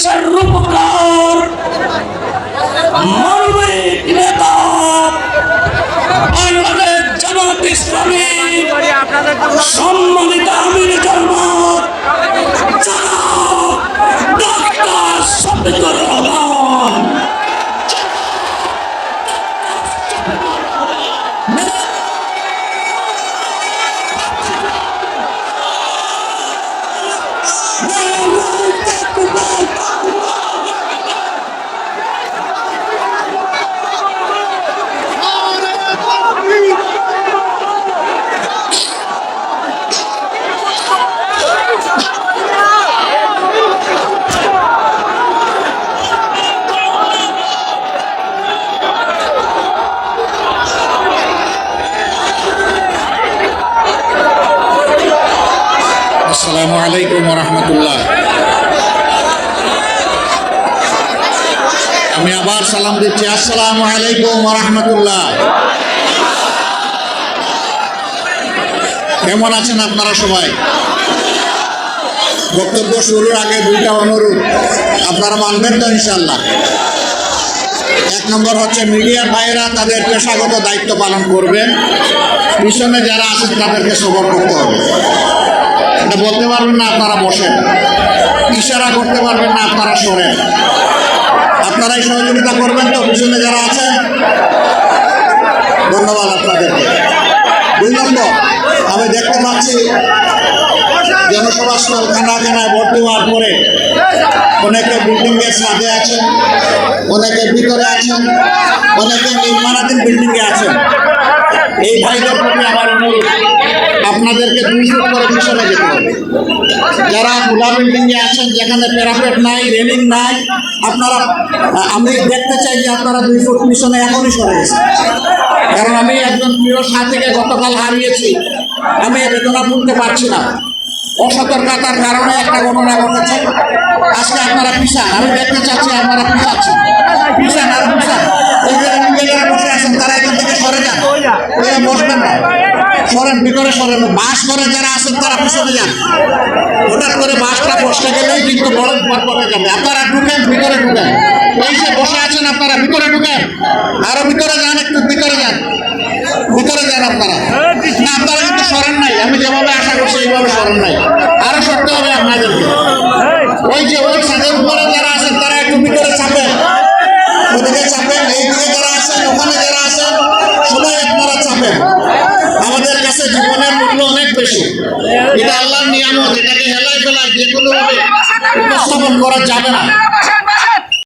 ese rumbo আসসালামু আলাইকুম রহমতুল্লাহ আমি আবার সালাম দিচ্ছি, আসসালামু আলাইকুম রহমতুল্লাহ কেমন আছেন আপনারা সবাই? বক্তব্য শুরুর আগে দুইটা অনুরোধ, আপনারা মানবেন তো ইনশাল্লাহ এক নম্বর হচ্ছে, মিডিয়ার ভাইয়েরা তাদের পেশাগত দায়িত্ব পালন করবেন পিছনে যারা আছেন তাদেরকে সবর করতে হবে। এটা বলতে পারবেন না, আপনারা বসেন। ইশারা করতে পারবেন না, আপনারা সরেন আপনারাই সহযোগিতা করবেন তো, পিছনে যারা আছেন? ধন্যবাদ আপনাদেরকে। দুই নম্বর, আমি দেখতে পাচ্ছি জনসভা স্থল খানা খানায় ভর্তি হওয়ার পরে অনেকে বিল্ডিং এর ছাদে আছেন, অনেকে ভিতরে আছেন, অনেকে নির্মাণাধীন বিল্ডিং এ আছেন। এই ভাইদের প্রতি আমার অনুরোধ। আপনাদেরকে দুই ফুট করে পিছনে যেতে হবে। যারা খোলা বিল্ডিং এ আছেন যেখানে প্যারাপেট নাই রেলিং নাই আপনারা আমি দেখতে চাই যে আপনারা দুই ফুট পিছনে এখনই সরে গেছেন। কারণ আমি একজন প্রিয় সাথীকে গতকাল হারিয়েছি। আমি বেদনা তুলতে পারছি না। অসতর্কতার কারণে একটা ঘটনা ঘটেছে। আজকে আপনারা পিছান। আমি দেখতে চাচ্ছি আপনারা পিছাচ্ছেন পিছান আর পিছান এই যে নিজেরা বসে আছেন তারা এখান থেকে সরে যান বসবেন না। সরেন ভিতরে সরেন। বাস করে যারা আছেন তারা পিছনে যান। হঠাৎ করে বাসটা বসতে গেলেই কিন্তু বড় বিপদ পড়ে যাবে। আপনারা ঢুকেন ভিতরে ঢুকেন। এই যে বসে আছেন আপনারা ভিতরে ঢুকেন। আরও ভিতরে যান। নিয়ামত এটাকে হেলায় ফেলায় যে কোনো উপস্থাপন করা যাবে না।